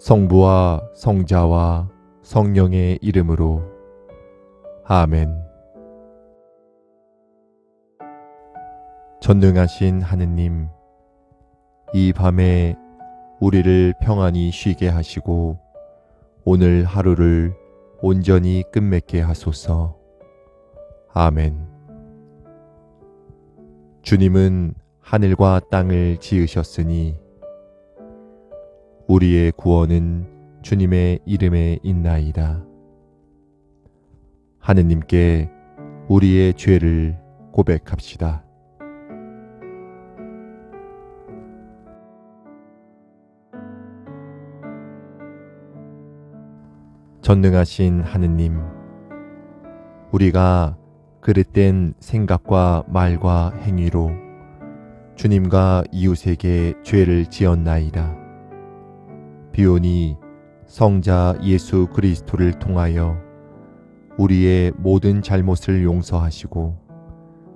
성부와 성자와 성령의 이름으로 아멘. 전능하신 하느님, 이 밤에 우리를 평안히 쉬게 하시고 오늘 하루를 온전히 끝맺게 하소서. 아멘. 주님은 하늘과 땅을 지으셨으니 우리의 구원은 주님의 이름에 있나이다. 하느님께 우리의 죄를 고백합시다. 전능하신 하느님, 우리가 그릇된 생각과 말과 행위로 주님과 이웃에게 죄를 지었나이다. 비오니 성자 예수 그리스도를 통하여 우리의 모든 잘못을 용서하시고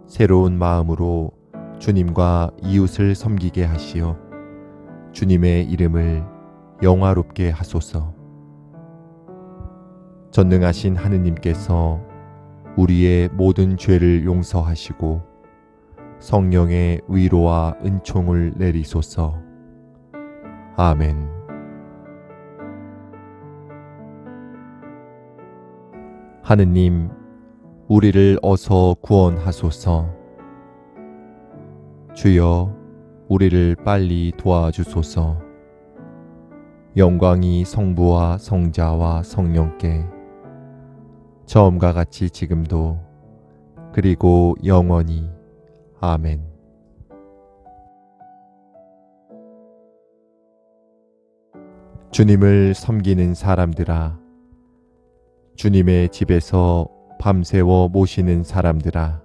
새로운 마음으로 주님과 이웃을 섬기게 하시어 주님의 이름을 영화롭게 하소서. 전능하신 하느님께서 우리의 모든 죄를 용서하시고 성령의 위로와 은총을 내리소서. 아멘. 하느님, 우리를 어서 구원하소서. 주여, 우리를 빨리 도와주소서. 영광이 성부와 성자와 성령께 처음과 같이 지금도 그리고 영원히 아멘. 주님을 섬기는 사람들아, 주님의 집에서 밤새워 모시는 사람들아,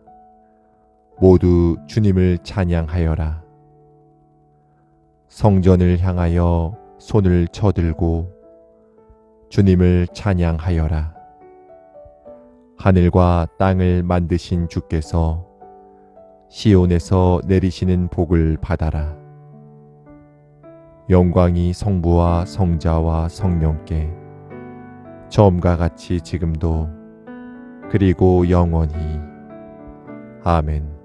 모두 주님을 찬양하여라. 성전을 향하여 손을 쳐들고 주님을 찬양하여라. 하늘과 땅을 만드신 주께서 시온에서 내리시는 복을 받아라. 영광이 성부와 성자와 성령께 처음과 같이 지금도 그리고 영원히 아멘.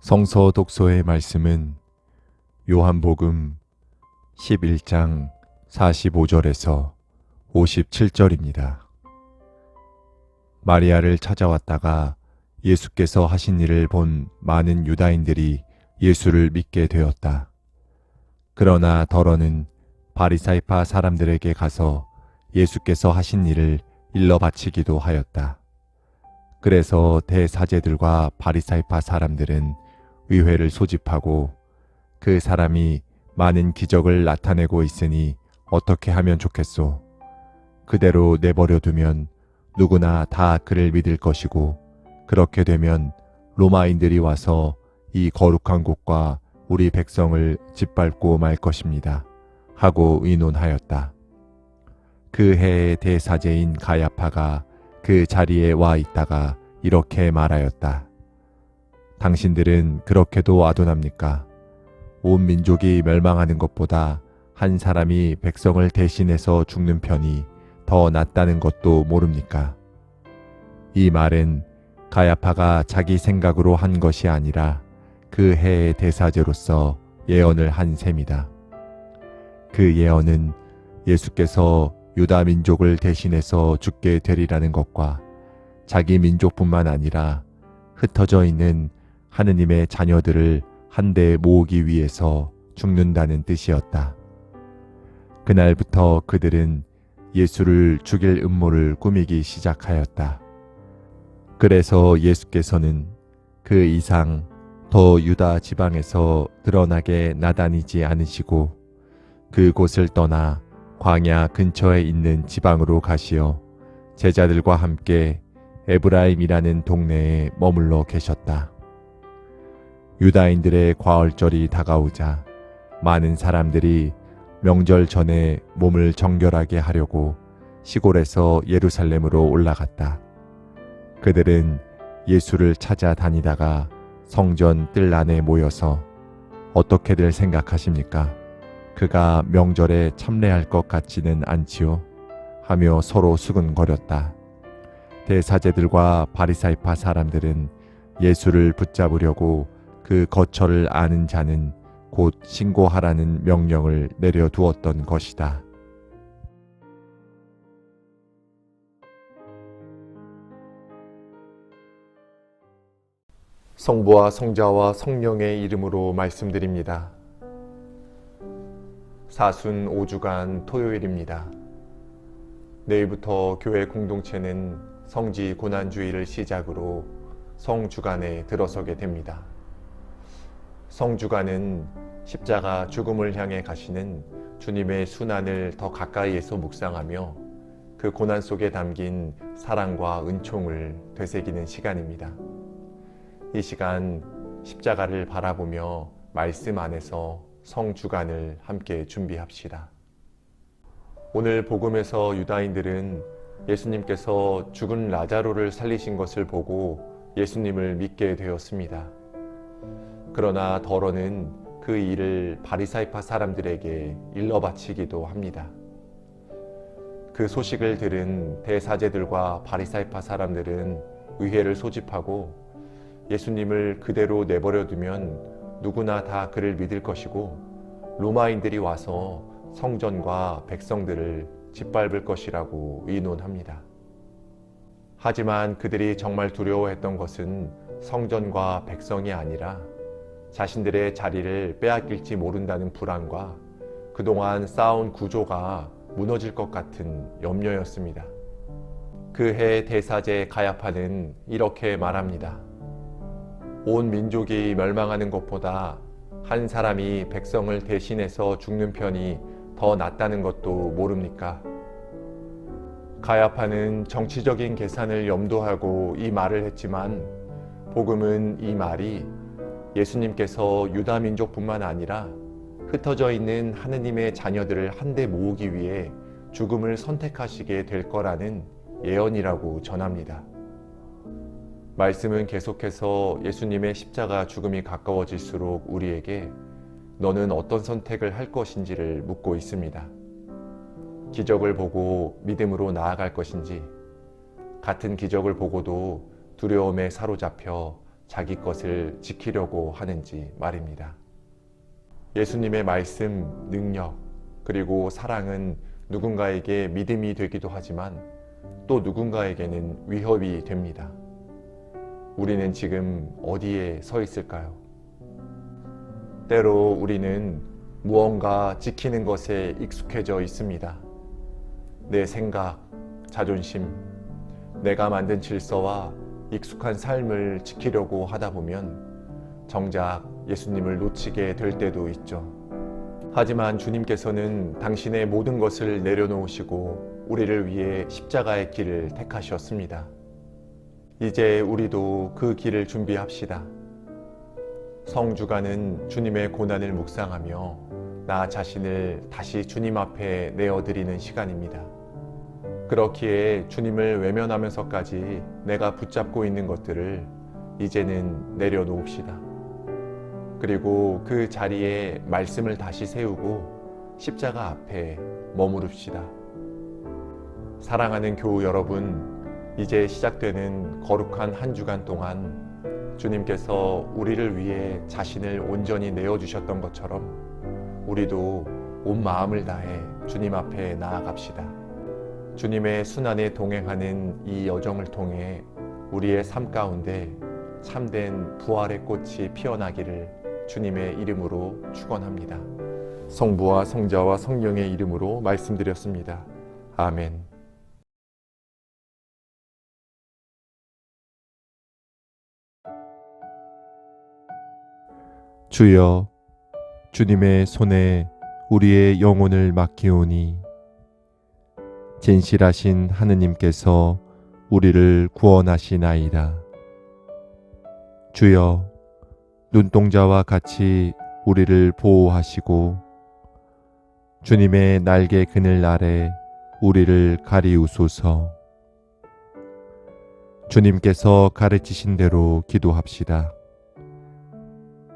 성서 독서의 말씀은 요한복음 11장 45절에서 57절입니다. 마리아를 찾아왔다가 예수께서 하신 일을 본 많은 유다인들이 예수를 믿게 되었다. 그러나 더러는 바리사이파 사람들에게 가서 예수께서 하신 일을 일러 바치기도 하였다. 그래서 대사제들과 바리사이파 사람들은 의회를 소집하고 그 사람이 많은 기적을 나타내고 있으니 어떻게 하면 좋겠소? 그대로 내버려 두면 누구나 다 그를 믿을 것이고 그렇게 되면 로마인들이 와서 이 거룩한 곳과 우리 백성을 짓밟고 말 것입니다. 하고 의논하였다. 그 해의 대사제인 가야파가 그 자리에 와 있다가 이렇게 말하였다. 당신들은 그렇게도 아둔합니까? 온 민족이 멸망하는 것보다 한 사람이 백성을 대신해서 죽는 편이 더 낫다는 것도 모릅니까? 이 말은 가야파가 자기 생각으로 한 것이 아니라 그 해의 대사제로서 예언을 한 셈이다. 그 예언은 예수께서 유다 민족을 대신해서 죽게 되리라는 것과 자기 민족뿐만 아니라 흩어져 있는 하느님의 자녀들을 한데 모으기 위해서 죽는다는 뜻이었다. 그날부터 그들은 예수를 죽일 음모를 꾸미기 시작하였다. 그래서 예수께서는 그 이상 더 유다 지방에서 드러나게 나다니지 않으시고 그곳을 떠나 광야 근처에 있는 지방으로 가시어 제자들과 함께 에브라임이라는 동네에 머물러 계셨다. 유다인들의 과월절이 다가오자 많은 사람들이 명절 전에 몸을 정결하게 하려고 시골에서 예루살렘으로 올라갔다. 그들은 예수를 찾아다니다가 성전 뜰 안에 모여서 어떻게들 생각하십니까? 그가 명절에 참례할 것 같지는 않지요. 하며 서로 수근거렸다. 대사제들과 바리사이파 사람들은 예수를 붙잡으려고 그 거처를 아는 자는 곧 신고하라는 명령을 내려두었던 것이다. 성부와 성자와 성령의 이름으로 말씀드립니다. 사순 5주간 토요일입니다. 내일부터 교회 공동체는 성지 고난주의를 시작으로 성주간에 들어서게 됩니다. 성주간은 십자가 죽음을 향해 가시는 주님의 순환을 더 가까이에서 묵상하며 그 고난 속에 담긴 사랑과 은총을 되새기는 시간입니다. 이 시간 십자가를 바라보며 말씀 안에서 성주간을 함께 준비합시다. 오늘 복음에서 유다인들은 예수님께서 죽은 라자로를 살리신 것을 보고 예수님을 믿게 되었습니다. 그러나 더러는 그 일을 바리사이파 사람들에게 일러 바치기도 합니다. 그 소식을 들은 대사제들과 바리사이파 사람들은 의회를 소집하고 예수님을 그대로 내버려 두면 누구나 다 그를 믿을 것이고 로마인들이 와서 성전과 백성들을 짓밟을 것이라고 의논합니다. 하지만 그들이 정말 두려워했던 것은 성전과 백성이 아니라 자신들의 자리를 빼앗길지 모른다는 불안과 그동안 쌓아온 구조가 무너질 것 같은 염려였습니다. 그해 대사제 가야파는 이렇게 말합니다. 온 민족이 멸망하는 것보다 한 사람이 백성을 대신해서 죽는 편이 더 낫다는 것도 모릅니까? 가야파는 정치적인 계산을 염두하고 이 말을 했지만 복음은 이 말이 예수님께서 유다 민족뿐만 아니라 흩어져 있는 하느님의 자녀들을 한데 모으기 위해 죽음을 선택하시게 될 거라는 예언이라고 전합니다. 말씀은 계속해서 예수님의 십자가 죽음이 가까워질수록 우리에게 너는 어떤 선택을 할 것인지를 묻고 있습니다. 기적을 보고 믿음으로 나아갈 것인지, 같은 기적을 보고도 두려움에 사로잡혀 자기 것을 지키려고 하는지 말입니다. 예수님의 말씀, 능력, 그리고 사랑은 누군가에게 믿음이 되기도 하지만 또 누군가에게는 위협이 됩니다. 우리는 지금 어디에 서 있을까요? 때로 우리는 무언가 지키는 것에 익숙해져 있습니다. 내 생각, 자존심, 내가 만든 질서와 익숙한 삶을 지키려고 하다 보면 정작 예수님을 놓치게 될 때도 있죠. 하지만 주님께서는 당신의 모든 것을 내려놓으시고 우리를 위해 십자가의 길을 택하셨습니다. 이제 우리도 그 길을 준비합시다. 성주가는 주님의 고난을 묵상하며 나 자신을 다시 주님 앞에 내어드리는 시간입니다. 그렇기에 주님을 외면하면서까지 내가 붙잡고 있는 것들을 이제는 내려놓읍시다. 그리고 그 자리에 말씀을 다시 세우고 십자가 앞에 머무릅시다. 사랑하는 교우 여러분, 이제 시작되는 거룩한 한 주간 동안 주님께서 우리를 위해 자신을 온전히 내어주셨던 것처럼 우리도 온 마음을 다해 주님 앞에 나아갑시다. 주님의 순환에 동행하는 이 여정을 통해 우리의 삶 가운데 참된 부활의 꽃이 피어나기를 주님의 이름으로 축원합니다. 성부와 성자와 성령의 이름으로 말씀드렸습니다. 아멘. 주여 주님의 손에 우리의 영혼을 맡기오니 진실하신 하느님께서 우리를 구원하시나이다. 주여 눈동자와 같이 우리를 보호하시고 주님의 날개 그늘 아래 우리를 가리우소서. 주님께서 가르치신 대로 기도합시다.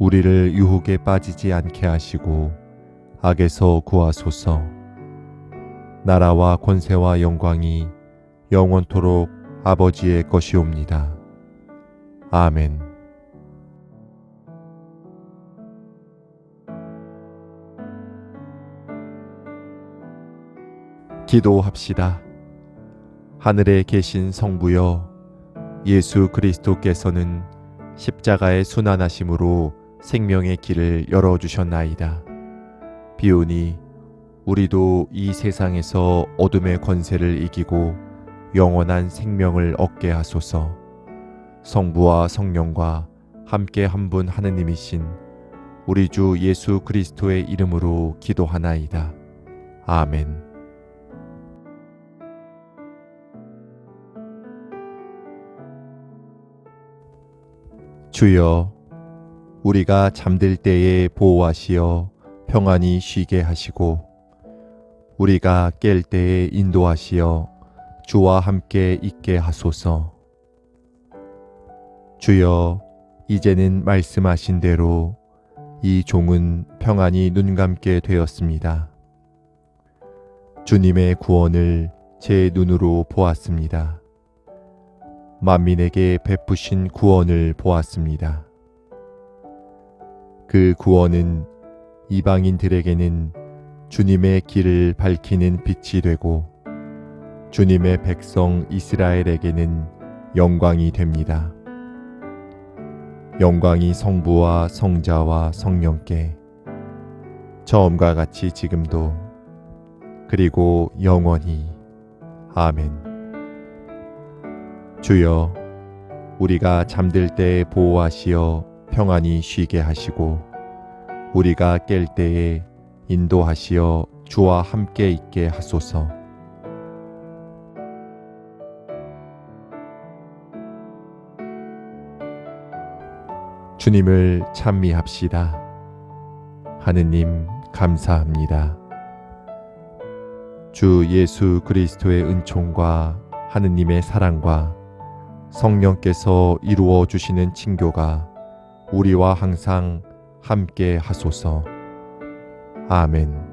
우리를 유혹에 빠지지 않게 하시고 악에서 구하소서. 나라와 권세와 영광이 영원토록 아버지의 것이옵니다. 아멘. 기도합시다. 하늘에 계신 성부여 예수 그리스도께서는 십자가의 순환하심으로 생명의 길을 열어 주셨나이다. 비오니 우리도 이 세상에서 어둠의 권세를 이기고 영원한 생명을 얻게 하소서. 성부와 성령과 함께 한 분 하느님이신 우리 주 예수 그리스도의 이름으로 기도하나이다. 아멘. 주여, 우리가 잠들 때에 보호하시어 평안히 쉬게 하시고, 우리가 깰 때에 인도하시어 주와 함께 있게 하소서. 주여, 이제는 말씀하신 대로 이 종은 평안히 눈 감게 되었습니다. 주님의 구원을 제 눈으로 보았습니다. 만민에게 베푸신 구원을 보았습니다. 그 구원은 이방인들에게는 주님의 길을 밝히는 빛이 되고 주님의 백성 이스라엘에게는 영광이 됩니다. 영광이 성부와 성자와 성령께 처음과 같이 지금도 그리고 영원히 아멘. 주여, 우리가 잠들 때 보호하시어 평안히 쉬게 하시고, 우리가 깰 때에 인도하시어 주와 함께 있게 하소서. 주님을 찬미합시다. 하느님, 감사합니다. 주 예수 그리스도의 은총과 하느님의 사랑과 성령께서 이루어 주시는 친교가 우리와 항상 함께 하소서. 아멘.